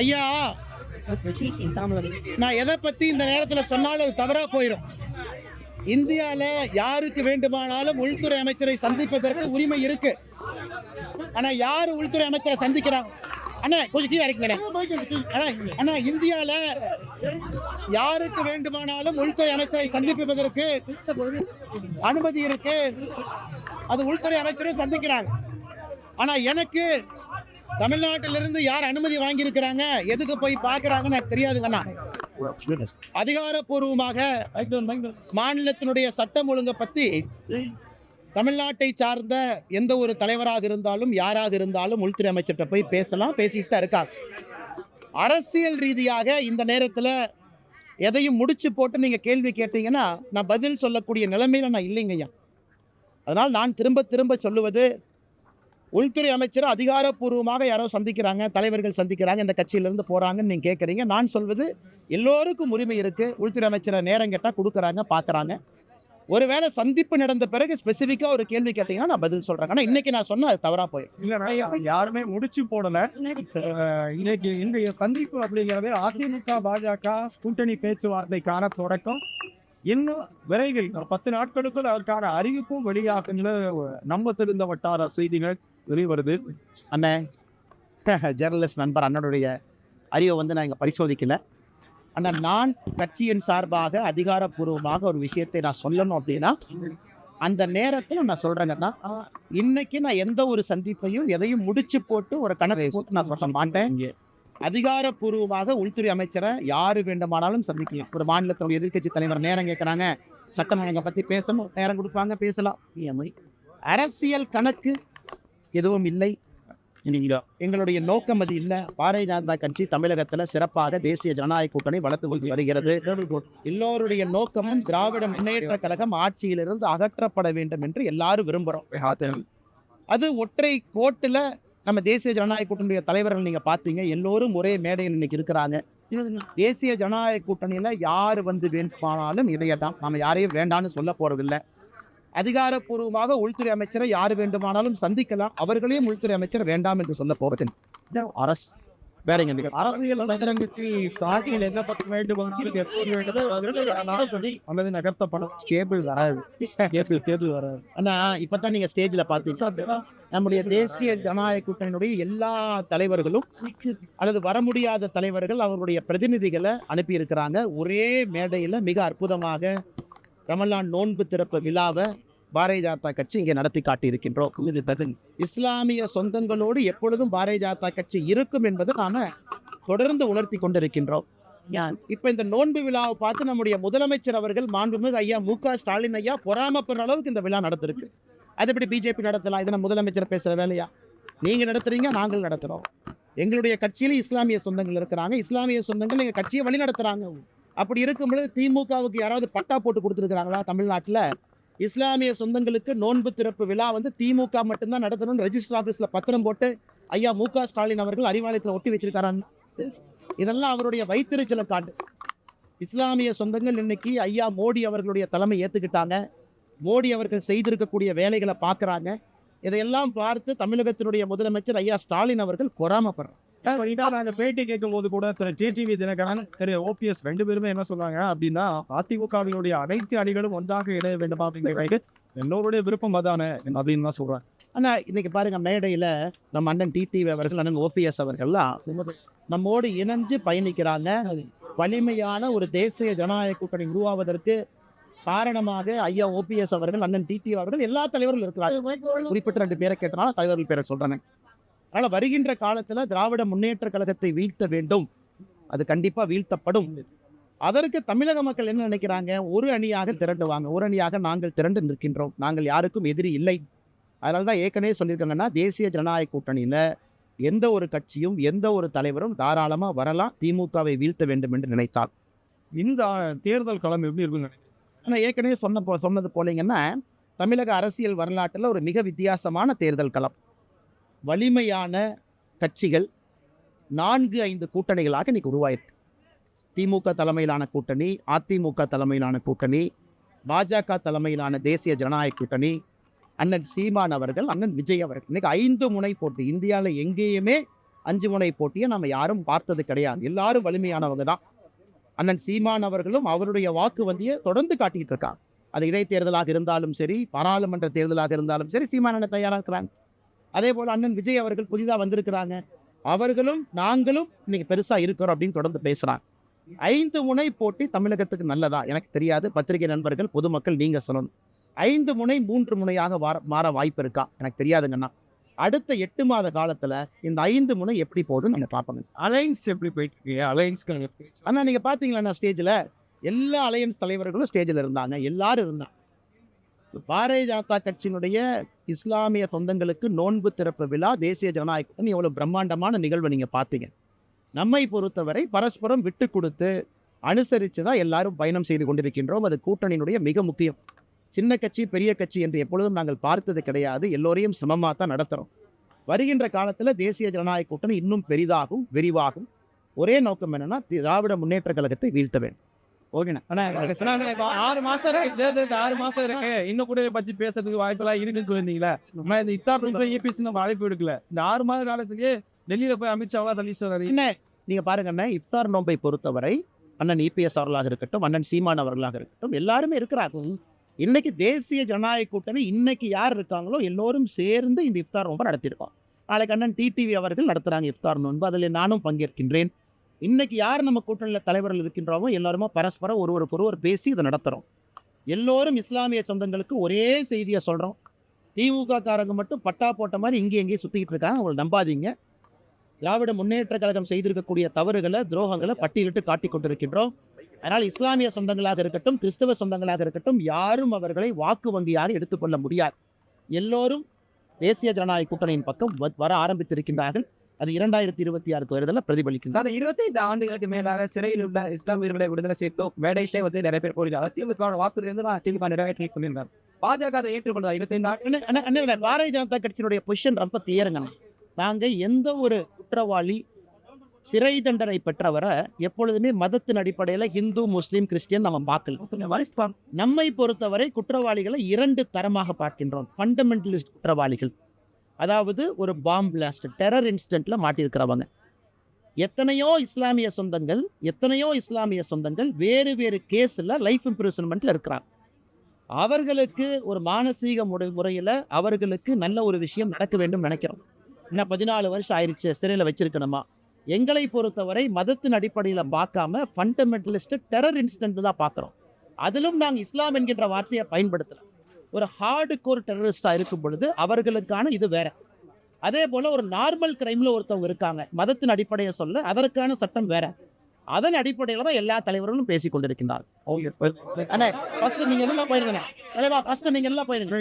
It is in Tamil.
ஐயா நான் எதை பத்தி இந்த நேரத்துல சொன்னாலும் அது தவறா போயிடும் இந்தியால யாருக்கு வேண்டுமானாலும் உள்துறை அமைச்சரை சந்திப்பதற்கு உரிமை இருக்கு. ஆனா யாரு உள்துறை அமைச்சரை சந்திக்கிறாங்க அண்ணா கொஞ்சம் கீழே இறக்குங்கண்ணே அண்ணா. இந்தியால யாருக்கு வேண்டுமானாலும் உள்துறை அமைச்சரை சந்திப்பதற்கு அனுமதி இருக்கு. அது உள்துறை அமைச்சரும் சந்திக்கிறாங்க. ஆனா எனக்கு தமிழ்நாட்டிலிருந்து யார் அனுமதி வாங்கியிருக்கிறாங்க? எதுக்கு போய் பார்க்கறாங்கன்னு எனக்கு தெரியாதுங்கண்ணா அதிகாரப்பூர்வமாக மாநிலத்தினுடைய சட்டம் ஒழுங்கை பத்தி தமிழ்நாட்டை சார்ந்த எந்த ஒரு தலைவராக இருந்தாலும் யாராக இருந்தாலும் உள்துறை அமைச்சர்கிட்ட போய் பேசலாம் பேசிட்டு தான் இருக்காங்க. அரசியல் ரீதியாக இந்த நேரத்தில் எதையும் முடிச்சு போட்டு நீங்கள் கேள்வி கேட்டீங்கன்னா நான் பதில் சொல்லக்கூடிய நிலைமையில நான் இல்லைங்கய்யா அதனால் நான் திரும்ப திரும்ப சொல்லுவது உள்துறை அமைச்சர் அதிகாரப்பூர்வமாக யாரோ சந்திக்கிறாங்க தலைவர்கள் சந்திக்கிறாங்க இந்த கட்சியிலேருந்து போகிறாங்கன்னு நீங்கள் கேட்குறீங்க நான் சொல்வது எல்லோருக்கும் உரிமை இருக்குது உள்துறை அமைச்சரை நேரம் கேட்டால் கொடுக்குறாங்க பார்க்குறாங்க ஒருவேளை சந்திப்பு நடந்த பிறகு ஸ்பெசிஃபிக்காக ஒரு கேள்வி கேட்டிங்கன்னா நான் பதில் சொல்கிறேன் ஆனால் இன்னைக்கு நான் சொன்னால் அது தவறாக போயிடும். இல்லைன்னா யாருமே முடிச்சு போடல. அஹ் இன்னைக்கு இன்றைய சந்திப்பு அப்படிங்கிறது அதிமுக பாஜக கூட்டணி பேச்சுவார்த்தைக்கான தொடக்கம். இன்னும் விரைவில் ஒரு பத்து நாட்களுக்குள் அதற்கான அறிவிப்பும் வெளியாகுங்கிற நம்ம தெரிந்த வட்டார செய்திகள் வெளிவருது அண்ணே ஜேர்னலிஸ்ட் நண்பர் அண்ணனுடைய அறிவை வந்து நான் இங்கே பரிசோதிக்கல. ஆனால் நான் கட்சியின் சார்பாக அதிகாரப்பூர்வமாக ஒரு விஷயத்தை நான் சொல்லணும் அப்படின்னா அந்த நேரத்தில் நான் சொல்கிறேங்கன்னா இன்னைக்கு நான் எந்த ஒரு சந்திப்பையும் எதையும் முடிச்சு போட்டு ஒரு கணக்கு போட்டு நான் சொல்ல மாட்டேன். அதிகாரப்பூர்வமாக உள்துறை அமைச்சரை யாரு வேண்டுமானாலும் சந்திக்கலாம். ஒரு மாநிலத்தினுடைய எதிர்க்கட்சி தலைவர் நேரம் கேட்குறாங்க சட்டம் ஒழுங்கை பற்றி பேசணும். நேரம் கொடுப்பாங்க பேசலாம். அரசியல் கணக்கு எதுவும் இல்லை. இல்லைங்களா எங்களுடைய நோக்கம் அது இல்லை. பாரதிய ஜனதா கட்சி தமிழகத்தில் சிறப்பாக தேசிய ஜனநாயக கூட்டணி வளர்த்து கொண்டு வருகிறது. எல்லோருடைய நோக்கமும் திராவிட முன்னேற்ற கழகம் ஆட்சியிலிருந்து அகற்றப்பட வேண்டும் என்று எல்லாரும் விரும்புகிறோம் அது ஒற்றை கோட்டில் நம்ம தேசிய ஜனநாயக கூட்டணியுடைய தலைவர்கள் நீங்கள் பார்த்தீங்க எல்லோரும் ஒரே மேடையில் இன்னைக்கு இருக்கிறாங்க. தேசிய ஜனநாயக கூட்டணியில் யார் வந்து வேண்டுமானாலும் இதையதான் நம்ம யாரையும் வேண்டாம்னு சொல்ல போறதில்ல. அதிகாரப்பூர்வமாக உள்துறை அமைச்சரை யார் வேண்டுமானாலும் சந்திக்கலாம். அவர்களையும் உள்துறை அமைச்சர் வேண்டாம் என்று சொல்ல போவதில்லை. இது அரசு வேறங்க அரசியல் சதுரங்கத்தில் சாதிகள் என்ன பற்றி வேண்டும் அல்லது நகர்த்தப்படும் கேபிள் வராது. கேபிள் தேர்தல் வராது. ஆனா இப்பதான் நீங்க ஸ்டேஜ்ல பாத்தீங்க நம்முடைய தேசிய ஜனநாயக கூட்டணியினுடைய எல்லா தலைவர்களும் அல்லது வர முடியாத தலைவர்கள் அவர்களுடைய பிரதிநிதிகளை அனுப்பியிருக்கிறாங்க. ஒரே மேடையில் மிக அற்புதமாக ரமலான் நோன்பு திறப்பு விழாவை பாரதிய ஜனதா கட்சி இங்கே நடத்தி காட்டியிருக்கின்றோம். இது பதில். இஸ்லாமிய சொந்தங்களோடு எப்பொழுதும் பாரதிய ஜனதா கட்சி இருக்கும் என்பதை நாம தொடர்ந்து உணர்த்தி கொண்டிருக்கின்றோம். இப்போ இந்த நோன்பு விழாவை பார்த்து நம்முடைய முதலமைச்சர் அவர்கள் மாண்புமிகு ஐயா மு க ஸ்டாலின் ஐயா பொறாமப்படுற அளவுக்கு இந்த விழா நடத்திருக்கு அது எப்படி பிஜேபி நடத்தலாம்? இதை நம்ம முதலமைச்சர் பேசுகிற வேலையா? நீங்கள் நடத்துறீங்க நாங்கள் நடத்துகிறோம் எங்களுடைய கட்சியில் இஸ்லாமிய சொந்தங்கள் இருக்கிறாங்க. இஸ்லாமிய சொந்தங்கள் எங்கள் கட்சியை வழி நடத்துகிறாங்க அப்படி இருக்கும் பொழுது திமுகவுக்கு யாராவது பட்டா போட்டு கொடுத்துருக்காங்களா தமிழ்நாட்டில்? இஸ்லாமிய சொந்தங்களுக்கு நோன்பு திறப்பு விழா வந்து திமுக மட்டும்தான் நடத்தணும்னு ரெஜிஸ்டர் ஆஃபீஸில் பத்திரம் போட்டு ஐயா மு க ஸ்டாலின் அவர்கள் அறிவாலயத்தில் ஒட்டி வச்சிருக்காராங்க இதெல்லாம் அவருடைய வைத்திருச்சலை காட்டு. இஸ்லாமிய சொந்தங்கள் இன்னைக்கு ஐயா மோடி அவர்களுடைய தலைமை ஏற்றுக்கிட்டாங்க மோடி அவர்கள் செய்திருக்கக்கூடிய வேலைகளை பார்க்குறாங்க. இதையெல்லாம் பார்த்து தமிழகத்தினுடைய முதலமைச்சர் ஐயா ஸ்டாலின் அவர்கள் அந்த பேட்டி கேட்கும் போது கூட திரு டிடிவி தினகரன் திரு ஓபிஎஸ் ரெண்டு பேருமே என்ன சொன்னாங்க அப்படின்னா அதிமுகவினுடைய அனைத்து அணிகளும் ஒன்றாக இணைய வேண்டுமா அப்படிங்கிற எல்லோருடைய விருப்பம் அதானே அப்படின்னு தான் சொல்றேன் ஆனா இன்னைக்கு பாருங்க மேடையில் நம்ம அண்ணன் டிடிவி அவர்கள் அண்ணன் ஓபிஎஸ் அவர்கள்லாம் நம்மோடு இணைஞ்சு பயணிக்கிறாங்க. வலிமையான ஒரு தேசிய ஜனநாயக கூட்டணி உருவாவதற்கு காரணமாக ஐயா ஓபிஎஸ் அவர்கள் அண்ணன் டிடி அவர்கள் எல்லா தலைவர்களும் இருக்கிறார்கள் குறிப்பிட்ட ரெண்டு பேரை கேட்டனால தலைவர்கள் பேரை சொல்றேன். அதனால வருகின்ற காலத்துல திராவிட முன்னேற்ற கழகத்தை வீழ்த்த வேண்டும். அது கண்டிப்பா வீழ்த்தப்படும். அதற்கு தமிழக மக்கள் என்ன நினைக்கிறாங்க? ஒரு அணியாக திரண்டுவாங்க. ஒரு அணியாக நாங்கள் திரண்டு நிற்கின்றோம். நாங்கள் யாருக்கும் எதிரி இல்லை. அதனால தான் ஏற்கனவே சொல்லியிருக்காங்கன்னா தேசிய ஜனநாயக கூட்டணியில எந்த ஒரு கட்சியும் எந்த ஒரு தலைவரும் தாராளமாக வரலாம். திமுகவை வீழ்த்த வேண்டும் என்று நினைத்தார் இந்த தேர்தல் களம் எப்படி இருக்குங்க ஆனால் ஏற்கனவே சொன்ன போ சொன்னது போலீங்கன்னா தமிழக அரசியல் வரலாற்றில் ஒரு மிக வித்தியாசமான தேர்தல் களம். வலிமையான கட்சிகள் நான்கு ஐந்து கூட்டணிகளாக இன்றைக்கி உருவாயிருக்கு. திமுக தலைமையிலான கூட்டணி அதிமுக தலைமையிலான கூட்டணி பாஜக தலைமையிலான தேசிய ஜனநாயக கூட்டணி அண்ணன் சீமான் அவர்கள் அண்ணன் விஜய் அவர்கள். இன்றைக்கி ஐந்து முனை போட்டி இந்தியாவில் எங்கேயுமே அஞ்சு முனை போட்டியை நம்ம யாரும் பார்த்தது கிடையாது. எல்லாரும் வலிமையானவங்க தான். அண்ணன் சீமான் அவர்களும் அவருடைய வாக்கு வந்தியை தொடர்ந்து காட்டிக்கிட்டு இருக்காங்க. அது இடைத்தேர்தலாக இருந்தாலும் சரி பாராளுமன்ற தேர்தலாக இருந்தாலும் சரி சீமான தயாராக இருக்கிறாங்க. அதே போல் அண்ணன் விஜய் அவர்கள் புதிதாக வந்திருக்கிறாங்க. அவர்களும் நாங்களும் இன்னைக்கு பெருசாக இருக்கிறோம் அப்படின்னு தொடர்ந்து பேசுகிறாங்க ஐந்து முனை போட்டி தமிழகத்துக்கு நல்லதா? எனக்கு தெரியாது. பத்திரிகை நண்பர்கள் பொதுமக்கள் நீங்கள் சொல்லணும். ஐந்து முனை மூன்று முனையாக வார மாற வாய்ப்பு இருக்கா? எனக்கு தெரியாதுங்கண்ணா. அடுத்த எட்டு மாத காலத்தில் இந்த ஐந்து முனை எப்படி போகுதுன்னு நம்ம பார்ப்போங்க. அலைன்ஸ் எப்படி போயிட்டு இருக்கு அலைன்ஸ்க்கு அண்ணா நீங்கள் பார்த்தீங்களா ஸ்டேஜில் எல்லா அலையன்ஸ் தலைவர்களும் ஸ்டேஜில் இருந்தாங்க. எல்லாரும் இருந்தாங்க. பாரதிய ஜனதா கட்சியினுடைய இஸ்லாமிய சொந்தங்களுக்கு நோன்பு திறப்பு விழா தேசிய ஜனநாயக கூட்டணி எவ்வளோ பிரம்மாண்டமான நிகழ்வை நீங்கள் பார்த்தீங்க. நம்மை பொறுத்தவரை பரஸ்பரம் விட்டு கொடுத்து அனுசரித்து தான் எல்லாரும் பயணம் செய்து கொண்டிருக்கின்றோம். அது கூட்டணியினுடைய மிக முக்கியம். சின்ன கட்சி பெரிய கட்சி என்று எப்பொழுதும் நாங்கள் பார்த்தது கிடையாது. எல்லோரையும் சமமாக தான் நடத்துகிறோம் வருகின்ற காலத்தில் தேசிய ஜனநாயக கூட்டணி இன்னும் பெரிதாகும் விரிவாகும். ஒரே நோக்கம் என்னென்னா திராவிட முன்னேற்ற கழகத்தை வீழ்த்த வேண்டும். ஓகேண்ணா. அண்ணா எனக்கு ஆறு மாசம் இருக்கு. ஆறு மாசம் இருக்கு. இன்னும் கூட பத்தி பேசுறதுக்கு வாய்ப்பெல்லாம் இருக்குன்னு சொல்லியிருந்தீங்களா? நம்ம இந்த இத்தார் ஏபிசி நம்ம அழைப்பு எடுக்கல. இந்த ஆறு மாத காலத்துக்கு டெல்லியில போய் அமித்ஷாவா தள்ளி சொல்றாரு என்ன நீங்க பாருங்க அண்ணா இஃப்தார் நோன்பை பொறுத்தவரை அண்ணன் இபிஎஸ் அவர்களாக இருக்கட்டும் அண்ணன் சீமான் அவர்களாக இருக்கட்டும் எல்லாருமே இருக்கிறாங்க இன்னைக்கு தேசிய ஜனநாயக கூட்டணி இன்னைக்கு யார் இருக்காங்களோ எல்லோரும் சேர்ந்து இந்த இஃப்தார் நோன்பை நடத்தியிருக்கோம். நாளைக்கு அண்ணன் டிடிவி அவர்கள் நடத்துறாங்க இப்தார் நோன்பு. அதில் நானும் பங்கேற்கின்றேன். இன்னைக்கு யார் நம்ம கூட்டணியில் தலைவர்கள் இருக்கின்றோமோ எல்லாருமே பரஸ்பரம் ஒருவருக்கு ஒருவர் பேசி இதை நடத்துகிறோம் எல்லோரும் இஸ்லாமிய சொந்தங்களுக்கு ஒரே செய்தியை சொல்கிறோம் திமுக காரங்க மட்டும் பட்டா போட்ட மாதிரி இங்கே எங்கேயும் சுற்றிக்கிட்டு இருக்காங்க. அவங்களை நம்பாதீங்க. திராவிட முன்னேற்ற கழகம் செய்திருக்கக்கூடிய தவறுகளை துரோகங்களை பட்டியலிட்டு காட்டி கொண்டிருக்கின்றோம். அதனால் இஸ்லாமிய சொந்தங்களாக இருக்கட்டும் கிறிஸ்தவ சொந்தங்களாக இருக்கட்டும் யாரும் அவர்களை வாக்கு வங்கியாக எடுத்துக்கொள்ள முடியாது. எல்லோரும் தேசிய ஜனநாயக கூட்டணியின் பக்கம் வர ஆரம்பித்திருக்கின்றார்கள். அது இரண்டாயிரத்தி இருபத்தி ஆறு தேர்தலில் பிரதிபலிக்கின்றது கடந்த இருபத்தைந்து ஆண்டுகளுக்கு மேலாக சிறையில் உள்ள இஸ்லாமியர்களை விடுதலை செய்தோம் மேடைஷே வந்து நிறைய பேர் போயிருக்காங்க திமுக வாக்குறுதி நான் திமுக நிறைவேற்றி சொல்லியிருந்தார் பாஜக அதை ஏற்றுக்கொண்டா இருபத்தைந்து பாரதிய ஜனதா கட்சியினுடைய பொசிஷன் ரொம்ப கிளியருங்க நாங்கள் எந்த ஒரு குற்றவாளி சிறை தண்டனை பெற்றவரை எப்பொழுதுமே மதத்தின் அடிப்படையில் இந்து முஸ்லீம் கிறிஸ்டியன் நம்ம பார்க்கல. நம்மை பொறுத்தவரை குற்றவாளிகளை இரண்டு தரமாக பார்க்கின்றோம். ஃபண்டமெண்டலிஸ்ட் குற்றவாளிகள். அதாவது ஒரு பாம் பிளாஸ்ட் டெரர் இன்சிடென்ட்ல மாட்டியிருக்கிறவங்க. எத்தனையோ இஸ்லாமிய சொந்தங்கள் எத்தனையோ இஸ்லாமிய சொந்தங்கள் வேறு வேறு கேஸில் லைஃப் இம்ப்ரூவ்மெண்ட்டில் இருக்கிறாங்க. அவர்களுக்கு ஒரு மானசீக முறை முறையில் அவர்களுக்கு நல்ல ஒரு விஷயம் நடக்க வேண்டும் நினைக்கிறோம். என்ன பதினாலு வருஷம் ஆயிடுச்சு சிறையில் வச்சிருக்கணுமா? எங்களை பொறுத்தவரை மதத்தின் அடிப்படையில் பார்க்காம ஃபண்டமெண்டலிஸ்ட்டு டெரர் இன்சிடென்ட் தான் பார்க்குறோம். அதிலும் நாங்கள் இஸ்லாம் என்கின்ற வார்த்தையை பயன்படுத்தலாம் ஒரு ஹார்டு கோர் டெரரிஸ்டாக இருக்கும் பொழுது அவர்களுக்கான இது வேற. அதே போல் ஒரு நார்மல் கிரைமில் ஒருத்தவங்க இருக்காங்க. மதத்தின் அடிப்படையை சொல்ல அதற்கான சட்டம் வேற. அதன் அடிப்படையில் தான் எல்லா தலைவர்களும் பேசிக் கொண்டிருக்கின்றார்கள். அண்ணே ஃபர்ஸ்ட் நீங்கள் எல்லாம் ஃபர்ஸ்ட் நீங்கள் எல்லாம் போயிருங்க